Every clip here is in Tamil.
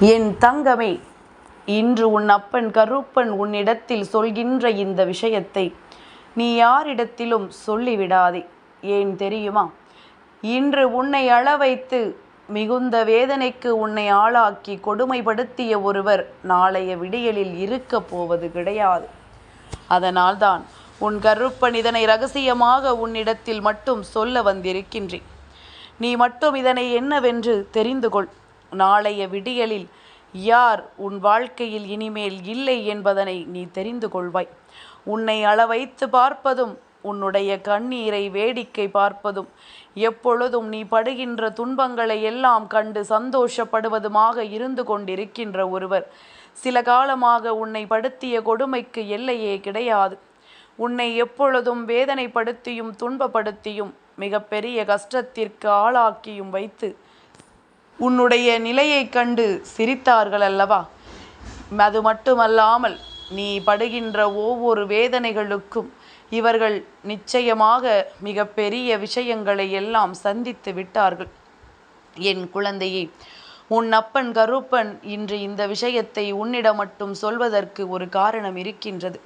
என் தங்கமே இன்று உன் அப்பன் கருப்பன் உன்னிடத்தில் சொல்கின்ற இந்த விஷயத்தை நீ யாரிடத்திலும் சொல்லிவிடாதே. ஏன் தெரியுமா? இன்று உன்னை அள வைத்து மிகுந்த வேதனைக்கு உன்னை ஆளாக்கி கொடுமைப்படுத்திய ஒருவர் நாளைய விடியலில் இருக்கப் போவது கிடையாது. அதனால்தான் உன் கருப்பன் இதனை ரகசியமாக உன்னிடத்தில் மட்டும் சொல்ல வந்திருக்கின்றேன். நீ மட்டும் இதனை என்னவென்று தெரிந்து கொள். நாளைய விடியலில் யார் உன் வாழ்க்கையில் இனிமேல் இல்லை என்பதனை நீ தெரிந்து கொள்வாய். உன்னை அளவைத்து பார்ப்பதும் உன்னுடைய கண்ணீரை வேடிக்கை பார்ப்பதும் எப்பொழுதும் நீ படுகின்ற துன்பங்களை எல்லாம் கண்டு சந்தோஷப்படுவதுமாக இருந்து கொண்டிருக்கின்ற ஒருவர் சில காலமாக உன்னை படுத்திய கொடுமைக்கு எல்லையே கிடையாது. உன்னை எப்பொழுதும் வேதனைப்படுத்தியும் துன்பப்படுத்தியும் மிகப்பெரிய கஷ்டத்திற்கு ஆளாக்கியும் வைத்து உன்னுடைய நிலையைக் கண்டு சிரித்தார்கள் அல்லவா? அது மட்டுமல்லாமல் நீ படுகின்ற ஒவ்வொரு வேதனைகளுக்கும் இவர்கள் நிச்சயமாக மிக பெரிய விஷயங்களை எல்லாம் சந்தித்து விட்டார்கள். என் குழந்தையே உன் அப்பன் கருப்பன் இன்று இந்த விஷயத்தை உன்னிடம் மட்டும் சொல்வதற்கு ஒரு காரணம் இருக்கின்றது.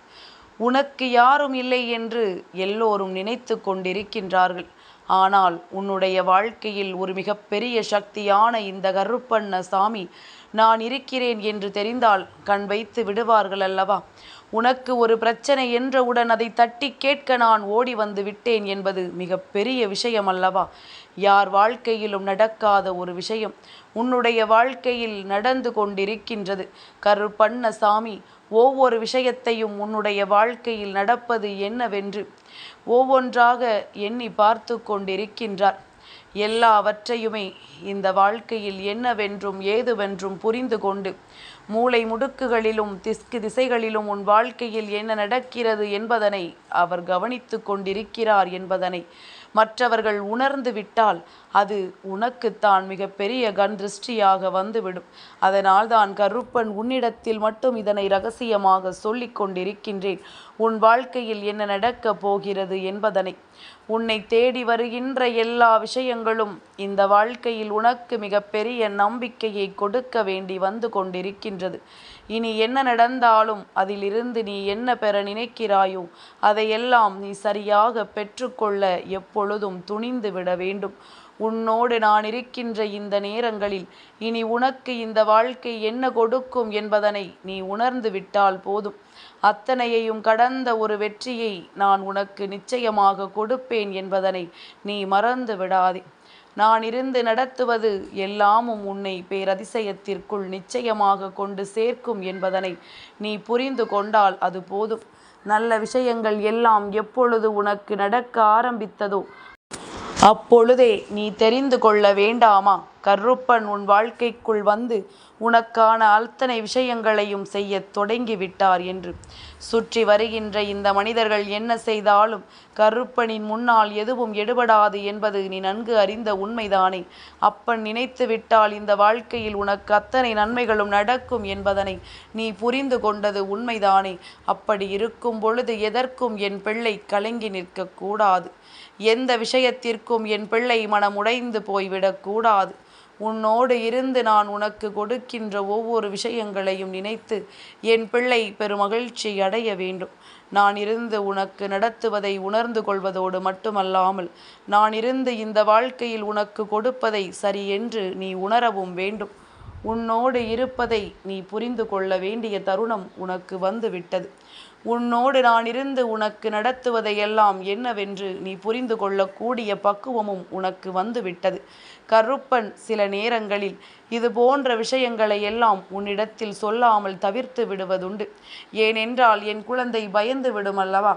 உனக்கு யாரும் இல்லை என்று எல்லோரும் நினைத்து கொண்டிருக்கின்றார்கள். ஆனால் உன்னுடைய வாழ்க்கையில் ஒரு மிகப்பெரிய சக்தியான இந்த கருப்பண்ண சாமி நான் இருக்கிறேன் என்று தெரிந்தால் கண் வைத்து விடுவார்கள் அல்லவா? உனக்கு ஒரு பிரச்சனை என்றவுடன் அதை தட்டி கேட்க நான் ஓடி வந்து விட்டேன் என்பது மிக பெரிய விஷயம் அல்லவா? யார் வாழ்க்கையிலும் நடக்காத ஒரு விஷயம் உன்னுடைய வாழ்க்கையில் நடந்து கொண்டிருக்கின்றது. கருப்பண்ண சாமி ஒவ்வொரு விஷயத்தையும் உன்னுடைய வாழ்க்கையில் நடப்பது என்னவென்று ஒவ்வொன்றாக எண்ணி பார்த்து கொண்டிருக்கின்றார். எல்லாவற்றையுமே இந்த வாழ்க்கையில் என்னவென்றும் ஏதுவென்றும் புரிந்து கொண்டு மூளை முடுக்குகளிலும் திஸ்கு திசைகளிலும் உன் வாழ்க்கையில் என்ன நடக்கிறது என்பதனை அவர் கவனித்து கொண்டிருக்கிறார் என்பதனை மற்றவர்கள் உணர்ந்து விட்டால் அது உனக்குத்தான் மிகப்பெரிய கண் திருஷ்டியாக வந்துவிடும். அதனால் தான் கருப்பன் உன்னிடத்தில் மட்டும் இதனை ரகசியமாக சொல்லிக் கொண்டிருக்கின்றேன். உன் வாழ்க்கையில் என்ன நடக்கப் போகிறது என்பதனை. உன்னை தேடி வருகின்ற எல்லா விஷயங்களும் இந்த வாழ்க்கையில் உனக்கு மிகப்பெரிய நம்பிக்கையை கொடுக்க வேண்டி வந்து கொண்டிருக்கின்றது. இனி என்ன நடந்தாலும் அதிலிருந்து நீ என்ன பெற நினைக்கிறாயோ அதையெல்லாம் நீ சரியாக பெற்றுக்கொள்ள எப்பொழுதும் துணிந்து விட வேண்டும். உன்னோடு நான் இருக்கின்ற இந்த நேரங்களில் இனி உனக்கு இந்த வாழ்க்கை என்ன கொடுக்கும் என்பதனை நீ உணர்ந்து விட்டால் போதும். அத்தனையையும் கடந்த ஒரு வெற்றியை நான் உனக்கு நிச்சயமாக கொடுப்பேன் என்பதனை நீ மறந்து விடாதே. நான் இருந்து நடத்துவது எல்லாமும் உன்னை பேரதிசயத்திற்குள் நிச்சயமாக கொண்டு சேர்க்கும் என்பதனை நீ புரிந்து கொண்டால் அது போதும். நல்ல விஷயங்கள் எல்லாம் எப்பொழுது உனக்கு நடக்க ஆரம்பித்ததோ அப்பொழுதே நீ தெரிந்து கொள்ள வேண்டாமா? கருப்பன் உன் வாழ்க்கைக்குள் வந்து உனக்கான அத்தனை விஷயங்களையும் செய்யத் தொடங்கிவிட்டார் என்று. சுற்றி வருகின்ற இந்த மனிதர்கள் என்ன செய்தாலும் கருப்பனின் முன்னால் எதுவும் எடுபடாது என்பது நீ நன்கு அறிந்த உண்மைதானே. அப்பன் நினைத்து விட்டால் இந்த வாழ்க்கையில் உனக்கு அத்தனை நன்மைகளும் நடக்கும் என்பதனை நீ புரிந்து கொண்டது உண்மைதானே. அப்படி இருக்கும் பொழுது எதற்கும் என் பிள்ளை கலங்கி நிற்கக்கூடாது. எந்த விஷயத்திற்கும் என் பிள்ளை மனம் உடைந்து போய்விடக்கூடாது. உன்னோடு இருந்து நான் உனக்கு கொடுக்கின்ற ஒவ்வொரு விஷயங்களையும் நினைத்து என் பிள்ளை பெருமகிழ்ச்சி அடைய வேண்டும். நான் இருந்து உனக்கு நடத்துவதை உணர்ந்து கொள்வதோடு மட்டுமல்லாமல் நான் இருந்து இந்த வாழ்க்கையில் உனக்கு கொடுப்பதை சரி என்று நீ உணரவும் வேண்டும். உன்னோடு இருப்பதை நீ புரிந்து கொள்ள வேண்டிய தருணம் உனக்கு வந்து விட்டது உன்னோடு நான் இருந்து உனக்கு நடத்துவதையெல்லாம் என்னவென்று நீ புரிந்து கொள்ளக்கூடிய பக்குவமும் உனக்கு வந்துவிட்டது. கருப்பன் சில நேரங்களில் இது போன்ற விஷயங்களை எல்லாம் உன்னிடத்தில் சொல்லாமல் தவிர்த்து விடுவதுண்டு. ஏனென்றால் என் குழந்தை பயந்து விடும் அல்லவா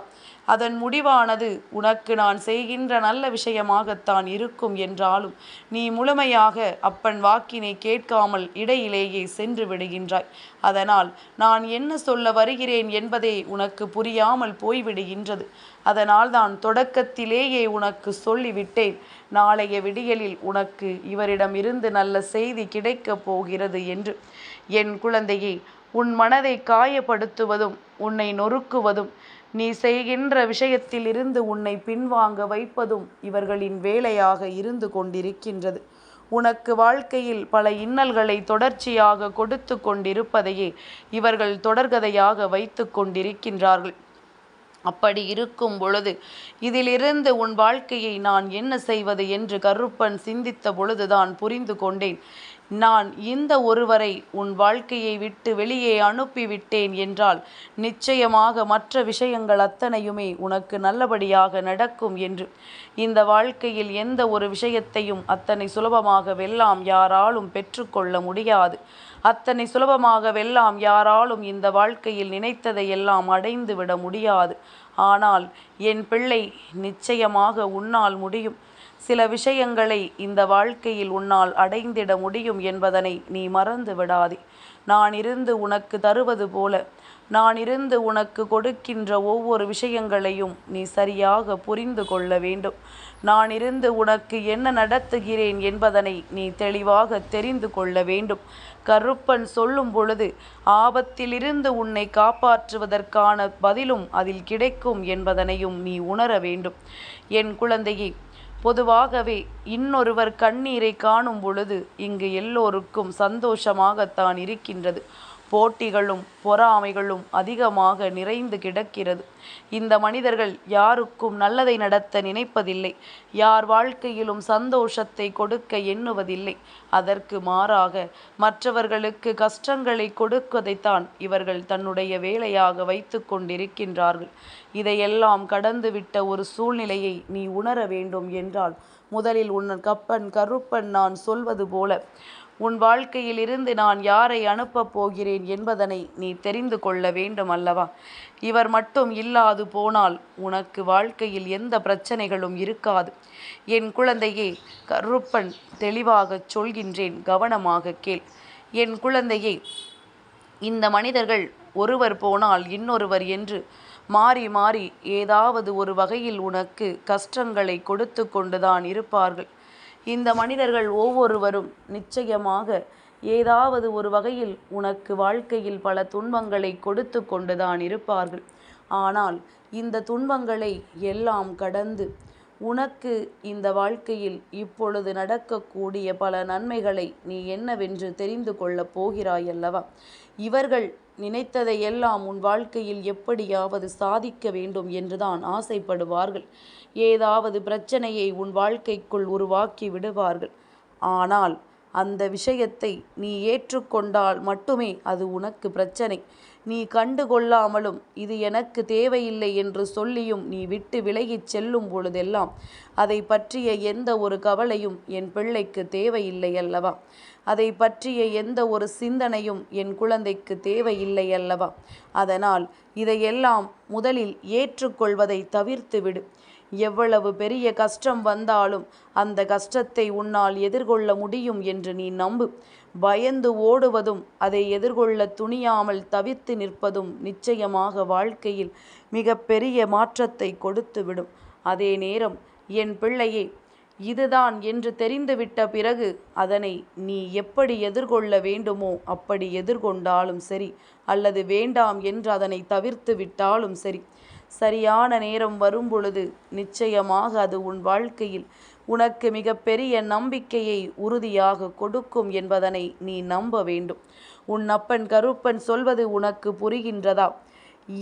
அதன் முடிவானது உனக்கு நான் செய்கின்ற நல்ல விஷயமாகத்தான் இருக்கும் என்றாலும் நீ முழுமையாக அப்பன் வாக்கினை கேட்காமல் இடையிலேயே சென்று விடுகின்றாய். அதனால் நான் என்ன சொல்ல வருகிறேன் என்பதே உனக்கு புரியாமல் போய்விடுகின்றது. அதனால் தான் தொடக்கத்திலேயே உனக்கு சொல்லிவிட்டேன். நாளைய விடியலில் உனக்கு இவரிடம் இருந்து நல்ல செய்தி கிடைக்கப் போகிறது என்று. என் குழந்தையே உன் மனதை காயப்படுத்துவதும் உன்னை நொறுக்குவதும் நீ செய்கின்ற விஷயத்தில் இருந்து உன்னை பின்வாங்க வைப்பதும் இவர்களின் வேலையாக இருந்து கொண்டிருக்கின்றது. உனக்கு வாழ்க்கையில் பல இன்னல்களை தொடர்ச்சியாக கொடுத்து கொண்டிருப்பதையே இவர்கள் தொடர்கதையாக வைத்து கொண்டிருக்கின்றார்கள். அப்படி இருக்கும் பொழுது இதிலிருந்து உன் வாழ்க்கையை நான் என்ன செய்வது என்று கருப்பன் சிந்தித்த பொழுதுதான் புரிந்து கொண்டேன். நான் இந்த ஒருவரை உன் வாழ்க்கையை விட்டு வெளியே அனுப்பிவிட்டேன் என்றால் நிச்சயமாக மற்ற விஷயங்கள் அத்தனையுமே உனக்கு நல்லபடியாக நடக்கும் என்று. இந்த வாழ்க்கையில் எந்த ஒரு விஷயத்தையும் அத்தனை சுலபமாக வெல்லாம் யாராலும் பெற்றுக்கொள்ள முடியாது. அத்தனை சுலபமாக வெல்லாம் யாராலும் இந்த வாழ்க்கையில் நினைத்ததை எல்லாம் அடைந்து விட முடியாது. ஆனால் என் பிள்ளை நிச்சயமாக உன்னால் முடியும். சில விஷயங்களை இந்த வாழ்க்கையில் உன்னால் அடைந்திட முடியும் என்பதனை நீ மறந்து விடாதே. நான் இருந்து உனக்கு தருவது போல. நான் இருந்து உனக்கு கொடுக்கின்ற ஒவ்வொரு விஷயங்களையும் நீ சரியாக புரிந்து கொள்ள வேண்டும். நான் இருந்து உனக்கு என்ன நடத்துகிறேன் என்பதனை நீ தெளிவாக தெரிந்து கொள்ள வேண்டும். கருப்பன் சொல்லும் பொழுது ஆபத்திலிருந்து உன்னை காப்பாற்றுவதற்கான பதிலும் அதில் கிடைக்கும் என்பதனையும் நீ உணர வேண்டும். என் குழந்தையை பொதுவாகவே இன்னொருவர் கண்ணீரை காணும் பொழுது இங்கு எல்லோருக்கும் சந்தோஷமாகத்தான் இருக்கின்றது. போட்டிகளும் பொறாமைகளும் அதிகமாக நிறைந்து கிடக்கிறது. இந்த மனிதர்கள் யாருக்கும் நல்லதை நடத்த நினைப்பதில்லை. யார் வாழ்க்கையிலும் சந்தோஷத்தை கொடுக்க எண்ணுவதில்லை. அதற்கு மாறாக மற்றவர்களுக்கு கஷ்டங்களை கொடுப்பதைத்தான் இவர்கள் தன்னுடைய வேலையாக வைத்து கொண்டிருக்கின்றார்கள். இதையெல்லாம் கடந்துவிட்ட ஒரு சூழ்நிலையை நீ உணர வேண்டும் என்றால் முதலில் உன் கப்பன் கருப்பன் நான் சொல்வது போல உன் வாழ்க்கையில் இருந்து நான் யாரை அனுப்பப் போகிறேன் என்பதனை நீ தெரிந்து கொள்ள வேண்டும் அல்லவா? இவர் மட்டும் இல்லாது போனால் உனக்கு வாழ்க்கையில் எந்த பிரச்சனைகளும் இருக்காது. என் குழந்தையே கருப்பன் தெளிவாகச் சொல்கின்றேன் கவனமாக கேள். என் குழந்தையே இந்த மனிதர்கள் ஒருவர் போனால் இன்னொருவர் என்று மாறி மாறி ஏதாவது ஒரு வகையில் உனக்கு கஷ்டங்களை கொடுத்து கொண்டுதான் இருப்பார்கள். இந்த மனிதர்கள் ஒவ்வொருவரும் நிச்சயமாக ஏதாவது ஒரு வகையில் உனக்கு வாழ்க்கையில் பல துன்பங்களை கொடுத்து கொண்டுதான் இருப்பார்கள். ஆனால் இந்த துன்பங்களை எல்லாம் கடந்து உனக்கு இந்த வாழ்க்கையில் இப்பொழுது நடக்கக்கூடிய பல நன்மைகளை நீ என்னவென்று தெரிந்து கொள்ளப் போகிறாயல்லவா? இவர்கள் நினைத்ததை எல்லாம் உன் வாழ்க்கையில் எப்படியாவது சாதிக்க வேண்டும் என்றுதான் ஆசைப்படுவார்கள். ஏதாவது பிரச்சனையை உன் வாழ்க்கைக்குள் உருவாக்கி விடுவார்கள். ஆனால் அந்த விஷயத்தை நீ ஏற்றுக்கொண்டால் மட்டுமே அது உனக்கு பிரச்சனை. நீ கண்டு கொள்ளாமலும் இது எனக்கு தேவையில்லை என்று சொல்லியும் நீ விட்டு விலகிச் செல்லும் பொழுதெல்லாம் அதை பற்றிய எந்த ஒரு கவலையும் என் பிள்ளைக்கு தேவையில்லை அல்லவா? அதை பற்றிய எந்த ஒரு சிந்தனையும் என் குழந்தைக்கு தேவையில்லை அல்லவா? அதனால் இதையெல்லாம் முதலில் ஏற்றுக்கொள்வதை தவிர்த்துவிடு எவ்வளவு பெரிய கஷ்டம் வந்தாலும் அந்த கஷ்டத்தை உன்னால் எதிர்கொள்ள முடியும் என்று நீ நம்பு. பயந்து ஓடுவதும் அதை எதிர்கொள்ள துணியாமல் தவித்து நிற்பதும் நிச்சயமாக வாழ்க்கையில் மிக பெரிய மாற்றத்தை கொடுத்துவிடும். அதே நேரம் என் பிள்ளையே இதுதான் என்று தெரிந்துவிட்ட பிறகு அதனை நீ எப்படி எதிர்கொள்ள வேண்டுமோ அப்படி எதிர்கொண்டாலும் சரி அல்லது வேண்டாம் என்று அதனை தவிர்த்து விட்டாலும் சரி. சரியான நேரம் வரும் பொழுது நிச்சயமாக அது உன் வாழ்க்கையில் உனக்கு மிகப்பெரிய நம்பிக்கையை உறுதியாக கொடுக்கும் என்பதனை நீ நம்ப வேண்டும். உன் அப்பன் கருப்பன் சொல்வது உனக்கு புரிகின்றதா?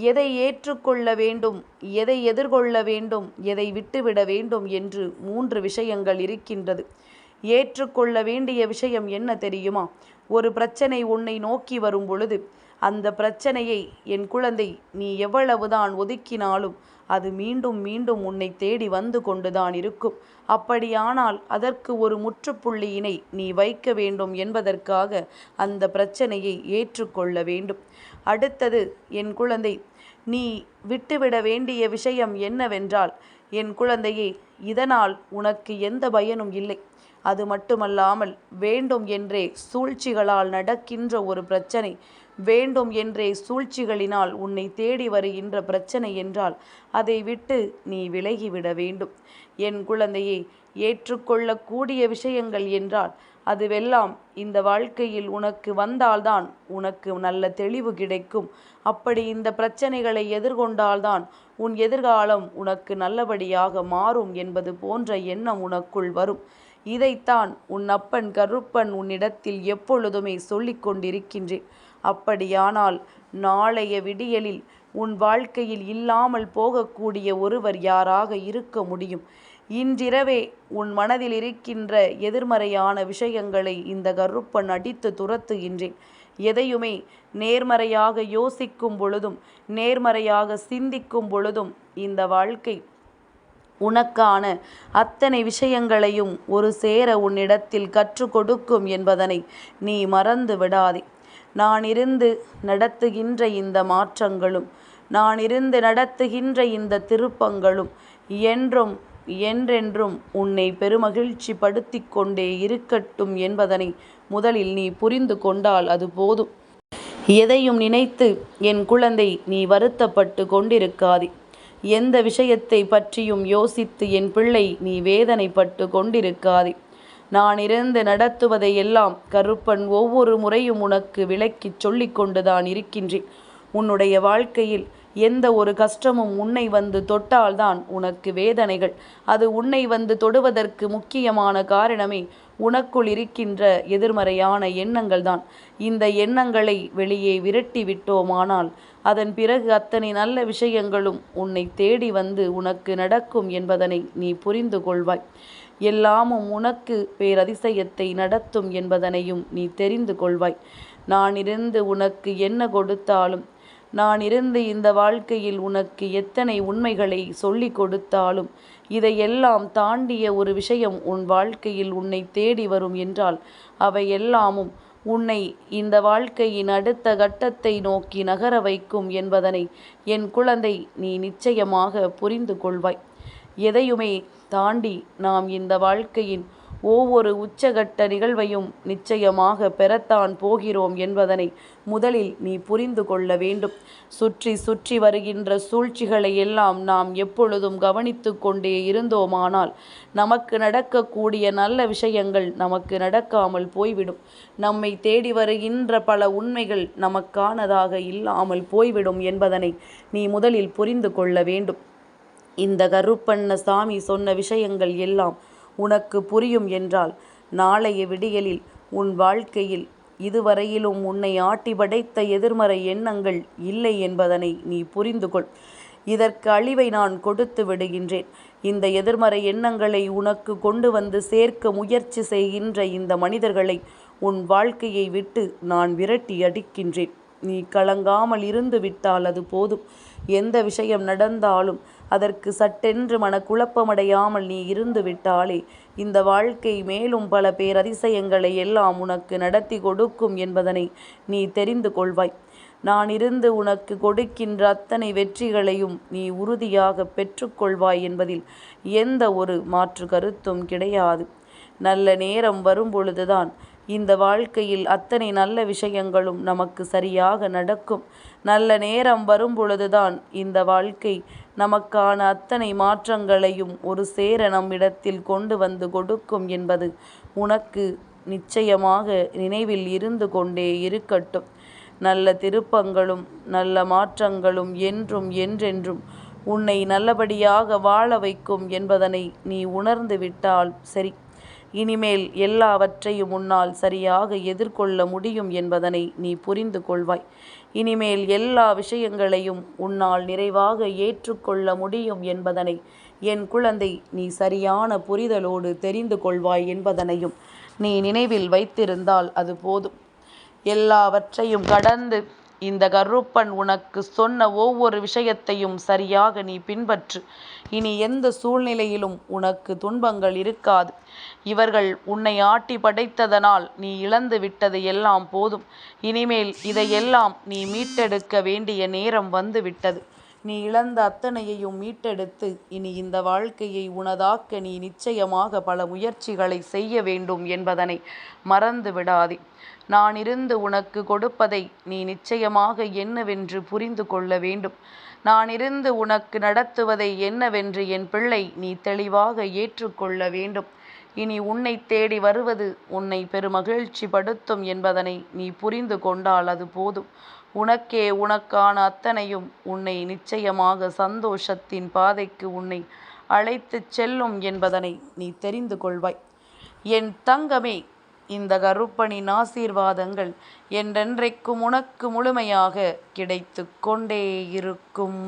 எதை ஏற்றுக்கொள்ள வேண்டும்? எதை எதிர்கொள்ள வேண்டும்? எதை விட்டுவிட வேண்டும் என்று மூன்று விஷயங்கள் இருக்கின்றது. ஏற்றுக்கொள்ள வேண்டிய விஷயம் என்ன தெரியுமா? ஒரு பிரச்சனை உன்னை நோக்கி வரும் பொழுது அந்த பிரச்சனையை என் குழந்தை நீ எவ்வளவுதான் ஒதுக்கினாலும் அது மீண்டும் மீண்டும் உன்னை தேடி வந்து கொண்டுதான் இருக்கும். அப்படியானால் அதற்கு ஒரு முற்றுப்புள்ளியினை நீ வைக்க வேண்டும் என்பதற்காக அந்த பிரச்சனையை ஏற்றுக்கொள்ள வேண்டும். அடுத்தது என் குழந்தை நீ விட்டுவிட வேண்டிய விஷயம் என்னவென்றால் என் குழந்தையே இதனால் உனக்கு எந்த பயனும் இல்லை. அது மட்டுமல்லாமல் வேண்டும் என்றே சூழ்ச்சிகளால் நடக்கின்ற ஒரு பிரச்சனை வேண்டும் என்றே சூழ்ச்சிகளினால் உன்னை தேடி வருகின்ற பிரச்சனை என்றால் அதை விட்டு நீ விலகிவிட வேண்டும். என் குழந்தையை ஏற்றுக்கொள்ளக்கூடிய விஷயங்கள் என்றால் அதுவெல்லாம் இந்த வாழ்க்கையில் உனக்கு வந்தால்தான் உனக்கு நல்ல தெளிவு கிடைக்கும். அப்படி இந்த பிரச்சனைகளை எதிர்கொண்டால்தான் உன் எதிர்காலம் உனக்கு நல்லபடியாக மாறும் என்பது போன்ற எண்ணம் உனக்குள் வரும். இதைத்தான் உன் அப்பன் கருப்பன் உன்னிடத்தில் எப்பொழுதுமே சொல்லிக் கொண்டிருக்கின்றேன். அப்படியானால் நாளைய விடியலில் உன் வாழ்க்கையில் இல்லாமல் போகக்கூடிய ஒருவர் யாராக இருக்க முடியும்? இன்றிரவே உன் மனதில் இருக்கின்ற எதிர்மறையான விஷயங்களை இந்த கருப்பன் அடித்து துரத்துகின்றேன். எதையுமே நேர்மறையாக யோசிக்கும் பொழுதும் நேர்மறையாக சிந்திக்கும் பொழுதும் இந்த வாழ்க்கை உனக்கான அத்தனை விஷயங்களையும் ஒரு சேர உன்னிடத்தில் கற்றுக் கொடுக்கும் என்பதனை நீ மறந்து விடாதே. நான் இருந்து நடத்துகின்ற இந்த மாற்றங்களும் நான் இருந்து நடத்துகின்ற இந்த திருப்பங்களும் என்றும் என்றென்றும் உன்னை பெருமகிழ்ச்சி படுத்தி கொண்டே இருக்கட்டும் என்பதனை முதலில் நீ புரிந்து கொண்டால் அது போதும். எதையும் நினைத்து என் குழந்தை நீ வருத்தப்பட்டு கொண்டிருக்காதே. எந்த விஷயத்தை பற்றியும் யோசித்து என் பிள்ளை நீ வேதனைப்பட்டு கொண்டிருக்காதே. நான் இருந்து நடத்துவதை எல்லாம் கருப்பன் ஒவ்வொரு முறையும் உனக்கு விளக்கிச் சொல்லிக் கொண்டுதான் இருக்கின்றேன். உன்னுடைய வாழ்க்கையில் எந்த ஒரு கஷ்டமும் உன்னை வந்து தொட்டால்தான் உனக்கு வேதனைகள். அது உன்னை வந்து தொடுவதற்கு முக்கியமான காரணமே உனக்குள் இருக்கின்ற எதிர்மறையான எண்ணங்கள் தான் இந்த எண்ணங்களை வெளியே விரட்டி விட்டோமானால் அதன் பிறகு அத்தனை நல்ல விஷயங்களும் உன்னை தேடி வந்து உனக்கு நடக்கும் என்பதனை நீ புரிந்து கொள்வாய். எல்லாமும் உனக்கு பேரதிசயத்தை நடத்தும் என்பதனையும் நீ தெரிந்து கொள்வாய். நான் இருந்து உனக்கு என்ன கொடுத்தாலும் நான் இருந்து இந்த வாழ்க்கையில் உனக்கு எத்தனை உண்மைகளை சொல்லிக் கொடுத்தாலும் இதையெல்லாம் தாண்டிய ஒரு விஷயம் உன் வாழ்க்கையில் உன்னை தேடி வரும் என்றால் அவை எல்லாமும் உன்னை இந்த வாழ்க்கையின் அடுத்த கட்டத்தை நோக்கி நகர வைக்கும் என்பதனை என் குழந்தை நீ நிச்சயமாக புரிந்து கொள்வாய். எதையுமே தாண்டி நாம் இந்த வாழ்க்கையின் ஒவ்வொரு உச்சகட்ட நிகழ்வையும் நிச்சயமாக பெறத்தான் போகிறோம் என்பதனை முதலில் நீ புரிந்து கொள்ள வேண்டும். சுற்றி சுற்றி வருகின்ற சூழ்ச்சிகளை எல்லாம் நாம் எப்பொழுதும் கவனித்து கொண்டே இருந்தோமானால் நமக்கு நடக்கக்கூடிய நல்ல விஷயங்கள் நமக்கு நடக்காமல் போய்விடும். நம்மை தேடி வருகின்ற பல உண்மைகள் நமக்கானதாக இல்லாமல் போய்விடும் என்பதனை நீ முதலில் புரிந்து கொள்ள வேண்டும். இந்த கருப்பண்ண சாமி சொன்ன விஷயங்கள் எல்லாம் உனக்கு புரியும் என்றால் நாளைய விடியலில் உன் வாழ்க்கையில் இதுவரையிலும் உன்னை ஆட்டி படைத்த எதிர்மறை எண்ணங்கள் இல்லை என்பதனை நீ புரிந்து கொள். இதற்கு அழிவை நான் கொடுத்து விடுகின்றேன். இந்த எதிர்மறை எண்ணங்களை உனக்கு கொண்டு வந்து சேர்க்க முயற்சி செய்கின்ற இந்த மனிதர்களை உன் வாழ்க்கையை விட்டு நான் விரட்டி அடிக்கின்றேன். நீ கலங்காமல் இருந்து விட்டால் அது போதும். எந்த விஷயம் நடந்தாலும் அதற்கு சட்டென்று மனக்குழப்பமடையாமல் நீ இருந்து விட்டாலே இந்த வாழ்க்கை மேலும் பல பேரதிசயங்களை எல்லாம் உனக்கு நடத்தி கொடுக்கும் என்பதனை நீ தெரிந்து கொள்வாய். நான் இருந்து உனக்கு கொடுக்கின்ற அத்தனை வெற்றிகளையும் நீ உறுதியாக பெற்றுக்கொள்வாய் என்பதில் எந்த ஒரு மாற்று கருத்தும் கிடையாது. நல்ல நேரம் வரும் பொழுதுதான் இந்த வாழ்க்கையில் அத்தனை நல்ல விஷயங்களும் நமக்கு சரியாக நடக்கும். நல்ல நேரம் வரும் பொழுதுதான் இந்த வாழ்க்கை நமக்கான அத்தனை மாற்றங்களையும் ஒரு சேர நம்மிடத்தில் கொண்டு வந்து கொடுக்கும் என்பது உனக்கு நிச்சயமாக நினைவில் இருந்து கொண்டே இருக்கட்டும். நல்ல திருப்பங்களும் நல்ல மாற்றங்களும் என்றும் என்றென்றும் உன்னை நல்லபடியாக வாழ வைக்கும் என்பதனை நீ உணர்ந்து விட்டால் சரி. இனிமேல் எல்லாவற்றையும் உன்னால் சரியாக எதிர்கொள்ள முடியும் என்பதனை நீ புரிந்து கொள்வாய். இனிமேல் எல்லா விஷயங்களையும் உன்னால் நிறைவாக ஏற்றுக்கொள்ள முடியும் என்பதனை என் குழந்தை நீ சரியான புரிதலோடு தெரிந்து கொள்வாய் என்பதனையும் நீ நினைவில் வைத்திருந்தால் அது போதும். எல்லாவற்றையும் கடந்து இந்த கருப்பன் உனக்கு சொன்ன ஒவ்வொரு விஷயத்தையும் சரியாக நீ பின்பற்று. இனி எந்த சூழ்நிலையிலும் உனக்கு துன்பங்கள் இருக்காது. இவர்கள் உன்னை ஆட்டி படைத்ததனால் நீ இழந்து விட்டது எல்லாம் போதும். இனிமேல் இதையெல்லாம் நீ மீட்டெடுக்க வேண்டிய நேரம் வந்து விட்டது. நீ இழந்த அத்தனையையும் மீட்டெடுத்து இனி இந்த வாழ்க்கையை உனதாக்க நீ நிச்சயமாக பல முயற்சிகளை செய்ய வேண்டும் என்பதனை மறந்து விடாதே. நான் இருந்து உனக்கு கொடுப்பதை நீ நிச்சயமாக என்னவென்று புரிந்து கொள்ள வேண்டும். நான் இருந்து உனக்கு நடத்துவதை என்னவென்று என் பிள்ளை நீ தெளிவாக ஏற்றுக்கொள்ள வேண்டும். இனி உன்னை தேடி வருவது உன்னை பெருமகிழ்ச்சி படுத்தும் என்பதனை நீ புரிந்து கொண்டால் அது போதும். உனக்கே உனக்கான அத்தனையும் உன்னை நிச்சயமாக சந்தோஷத்தின் பாதைக்கு உன்னை அழைத்துச் செல்லும் என்பதனை நீ தெரிந்து கொள்வாய். என் தங்கமே இந்த கருப்பனின் ஆசீர்வாதங்கள் என்றென்றைக்கும் உனக்கு முழுமையாக கிடைத்து கொண்டே இருக்கும்.